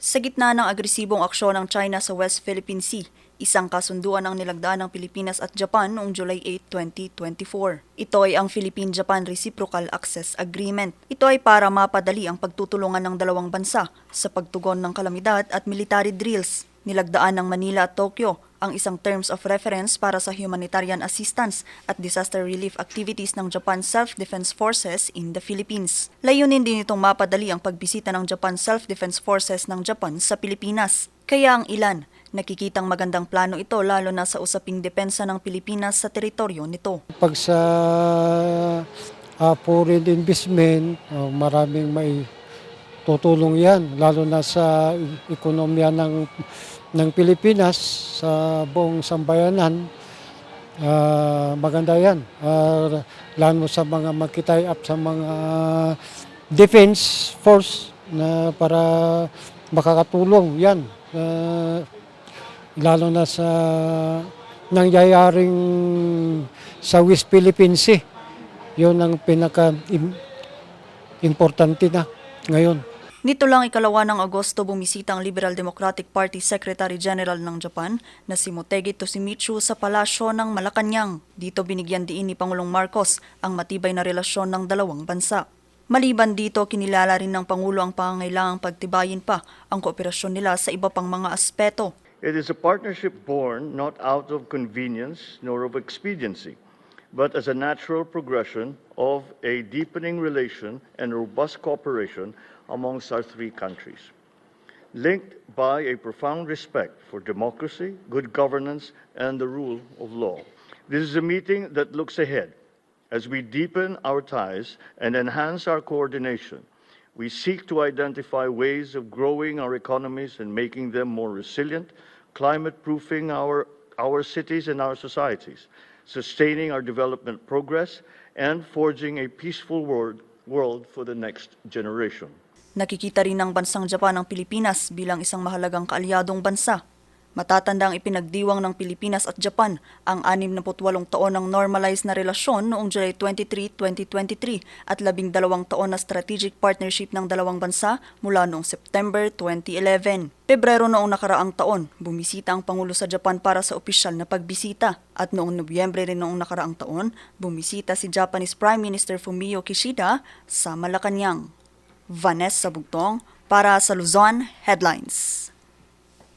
Sa gitna ng agresibong aksyon ng China sa West Philippine Sea, isang kasunduan ang nilagdaan ng Pilipinas at Japan noong July 8, 2024. Ito ay ang Philippine-Japan Reciprocal Access Agreement. Ito ay para mapadali ang pagtutulungan ng dalawang bansa sa pagtugon ng kalamidad at military drills. Nilagdaan ng Manila at Tokyo ang isang terms of reference para sa humanitarian assistance at disaster relief activities ng Japan Self-Defense Forces in the Philippines. Layunin din itong mapadali ang pagbisita ng Japan Self-Defense Forces ng Japan sa Pilipinas. Kaya ang ilan, nakikitang magandang plano ito lalo na sa usaping depensa ng Pilipinas sa teritoryo nito. Pag sa uh, foreign investment, uh, maraming may tutulong yan, lalo na sa ekonomiya ng, ng Pilipinas, sa buong sambayanan. Uh, maganda yan. Uh, lalo sa mga magkitay up sa mga defense force na para makakatulong yan. Uh, lalo na sa nangyayaring sa West Philippine Sea. Yun ang pinaka im- importante na ngayon. Nito lang ikalawa ng Agosto bumisita ang Liberal Democratic Party Secretary General ng Japan na si Motegi Toshimitsu sa palasyo ng Malacanang. Dito binigyan diin ni Pangulong Marcos ang matibay na relasyon ng dalawang bansa. Maliban dito, kinilala rin ng Pangulo ang pangangailangang pagtibayin pa ang kooperasyon nila sa iba pang mga aspeto. It is a partnership born not out of convenience nor of expediency, but as a natural progression of a deepening relation and robust cooperation amongst our three countries, linked by a profound respect for democracy, good governance, and the rule of law. This is a meeting that looks ahead as we deepen our ties and enhance our coordination. We seek to identify ways of growing our economies and making them more resilient, climate proofing our, our cities and our societies, sustaining our development progress, and forging a peaceful world, world for the next generation. Nakikita rin ng bansang Japan ang Pilipinas bilang isang mahalagang kaalyadong bansa. Matatanda ang ipinagdiwang ng Pilipinas at Japan ang 68 taon ng normalized na relasyon noong July 23, 2023 at 12 taon na strategic partnership ng dalawang bansa mula noong September 2011. Pebrero noong nakaraang taon, bumisita ang Pangulo sa Japan para sa opisyal na pagbisita. At noong Nobyembre rin noong nakaraang taon, bumisita si Japanese Prime Minister Fumio Kishida sa Malacanang. Vanessa Bugtong para sa Luzon Headlines.